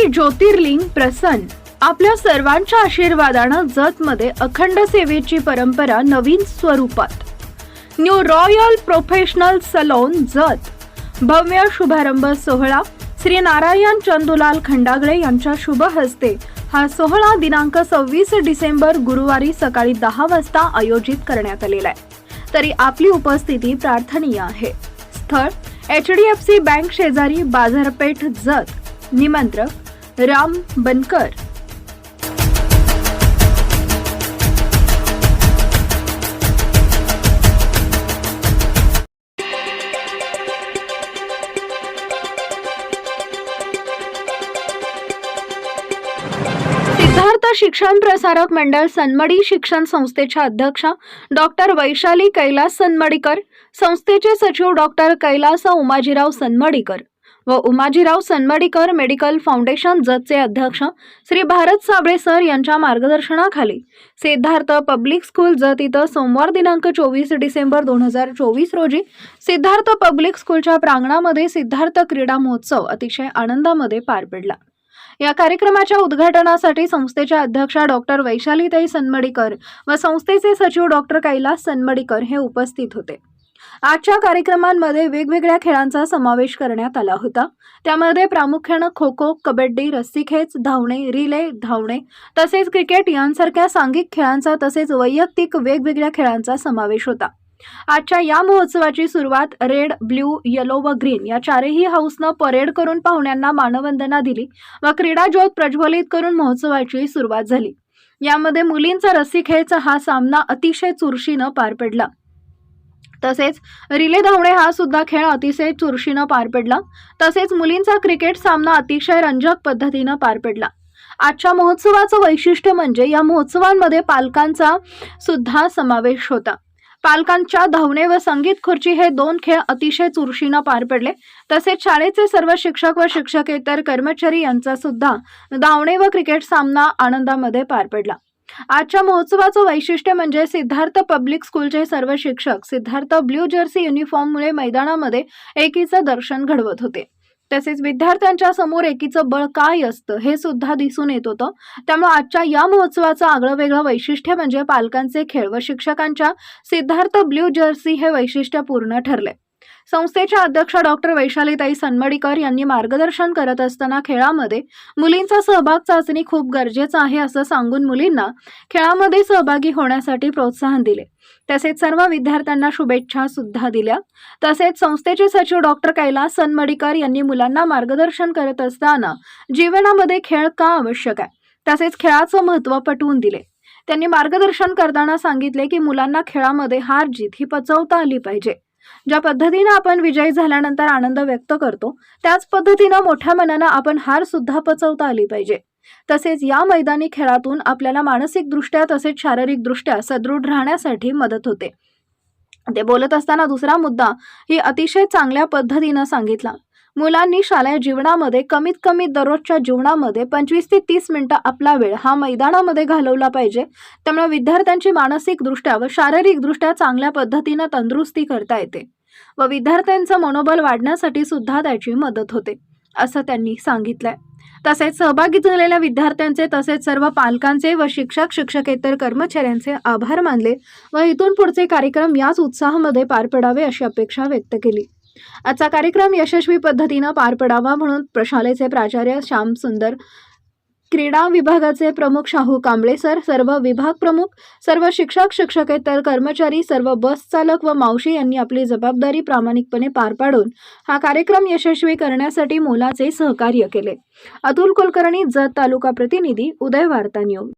श्री ज्योतिर्लिंग प्रसन्न. आपल्या सर्वांच्या आशीर्वादानं जतमध्ये अखंड सेवेची परंपरा नवीन स्वरूपात. New royal professional salon Jath. भव्य शुभारंभ सोहळा. श्री नारायण चंदुलाल खंडागळे यांच्या शुभ हस्ते हा सोहळा दिनांक सव्वीस डिसेंबर गुरुवारी सकाळी दहा वाजता आयोजित करण्यात आलेला आहे. तरी आपली उपस्थिती प्रार्थनीय आहे. स्थळ H D F C bank शेजारी बाजारपेठ जत. निमंत्रक राम बनकर. सिद्धार्थ शिक्षण प्रसारक मंडळ सन्मडी शिक्षण संस्थेच्या अध्यक्षा डॉक्टर वैशाली कैलास सन्मडीकर संस्थेचे सचिव डॉक्टर कैलास उमाजीराव सन्मडीकर. व उमाजीराव सनमडीकर मेडिकल फाउंडेशन जतचे अध्यक्ष श्री भारत साबळे सर यांच्या मार्गदर्शनाखाली सिद्धार्थ पब्लिक स्कूल जत इथं सोमवार दिनांक चोवीस डिसेंबर दोन हजार चोवीस रोजी सिद्धार्थ पब्लिक स्कूलच्या प्रांगणामध्ये सिद्धार्थ क्रीडा महोत्सव अतिशय आनंदामध्ये पार पडला. या कार्यक्रमाच्या उद्घाटनासाठी संस्थेच्या अध्यक्षा डॉक्टर वैशालीताई सन्मडीकर व संस्थेचे सचिव डॉक्टर कैलास सन्मडीकर हे उपस्थित होते. आजच्या कार्यक्रमांमध्ये वेगवेगळ्या खेळांचा समावेश करण्यात आला होता. त्यामध्ये प्रामुख्यानं खो खो कबड्डी रस्सीखेच धावणे रिले धावणे तसेच क्रिकेट यांसारख्या सांघिक खेळांचा तसेच वैयक्तिक वेगवेगळ्या खेळांचा समावेश होता. आजच्या या महोत्सवाची सुरुवात रेड ब्ल्यू येलो व ग्रीन या चारही हाऊसनं परेड करून पाहुण्यांना मानवंदना दिली व क्रीडा ज्योत प्रज्वलित करून महोत्सवाची सुरुवात झाली. यामध्ये मुलींचा रस्सी खेळचा हा सामना अतिशय चुरशीनं पार पडला. तसेच रिले धावणे हा सुद्धा खेळ अतिशय चुरशीनं पार पडला. तसेच मुलींचा क्रिकेट सामना अतिशय रंजक पद्धतीनं पार पडला. आजच्या महोत्सवाचं वैशिष्ट्य म्हणजे या महोत्सवांमध्ये पालकांचा सुद्धा समावेश होता. पालकांच्या धावणे व संगीत खुर्ची हे दोन खेळ अतिशय चुरशीनं पार पडले. तसेच शाळेचे सर्व शिक्षक व शिक्षकेतर कर्मचारी यांचा सुद्धा धावणे व क्रिकेट सामना आनंदामध्ये पार पडला. आजच्या महोत्सवाचं वैशिष्ट्य म्हणजे सिद्धार्थ पब्लिक स्कूलचे सर्व शिक्षक सिद्धार्थ ब्ल्यू जर्सी युनिफॉर्ममुळे मैदानामध्ये एकीचं दर्शन घडवत होते. तसेच विद्यार्थ्यांच्या समोर एकीचं बळ काय असतं हे सुद्धा दिसून येत होतं. त्यामुळे आजच्या या महोत्सवाचं आगळं वेगळं वैशिष्ट्य म्हणजे पालकांचे खेळ व शिक्षकांच्या सिद्धार्थ ब्ल्यू जर्सी हे वैशिष्ट्य पूर्ण ठरले संस्थेच्या अध्यक्ष डॉक्टर वैशालीताई सनमडीकर यांनी मार्गदर्शन करत असताना खेळामध्ये मुलींचा सहभाग चाचणी खूप गरजेचं आहे असं सांगून मुलींना खेळामध्ये सहभागी होण्यासाठी प्रोत्साहन दिले. तसेच सर्व विद्यार्थ्यांना शुभेच्छा सुद्धा दिल्या. तसेच संस्थेचे सचिव डॉक्टर कैलास सनमडीकर यांनी मुलांना मार्गदर्शन करत असताना जीवनामध्ये खेळ का आवश्यक आहे? तसेच खेळाचं महत्त्व पटवून दिले. त्यांनी मार्गदर्शन करताना सांगितले की मुलांना खेळामध्ये हार जीत ही पचवता आली पाहिजे. ज्या पद्धतीनं आपण विजयी झाल्यानंतर आनंद व्यक्त करतो त्याच पद्धतीनं मोठ्या मनानं आपण हार सुद्धा पचवता आली पाहिजे. तसेच या मैदानी खेळातून आपल्याला मानसिकदृष्ट्या तसेच शारीरिकदृष्ट्या सदृढ राहण्यासाठी मदत होते. ते बोलत असताना दुसरा मुद्दा ही अतिशय चांगल्या पद्धतीनं सांगितला. मुलांनी शालेय जीवनामध्ये कमीत कमी दररोजच्या जीवनामध्ये पंचवीस ते तीस मिनिटं आपला वेळ हा मैदानामध्ये घालवला पाहिजे. त्यामुळे विद्यार्थ्यांची मानसिकदृष्ट्या व शारीरिकदृष्ट्या चांगल्या पद्धतीनं तंदुरुस्ती करता येते व विद्यार्थ्यांचं मनोबल वाढण्यासाठी सुद्धा त्याची मदत होते असं त्यांनी सांगितलंय. तसेच सहभागी झालेल्या विद्यार्थ्यांचे तसेच सर्व पालकांचे व शिक्षक शिक्षकेतर कर्मचाऱ्यांचे आभार मानले व इथून पुढचे कार्यक्रम याच उत्साहामध्ये पार पडावे अशी अपेक्षा व्यक्त केली. आजचा कार्यक्रम यशस्वी पद्धतीनं पार पडावा म्हणून प्रशालेचे प्राचार्य श्यामसुंदर क्रीडा विभागाचे प्रमुख शाहू कांबळे सर सर्व विभाग प्रमुख सर्व शिक्षक शिक्षकेतर कर्मचारी सर्व बस चालक व मावशी यांनी आपली जबाबदारी प्रामाणिकपणे पार पाडून हा कार्यक्रम यशस्वी करण्यासाठी मोलाचे सहकार्य केले. अतुल कुलकर्णी जत तालुका प्रतिनिधी उदय वार्ता न्यूज.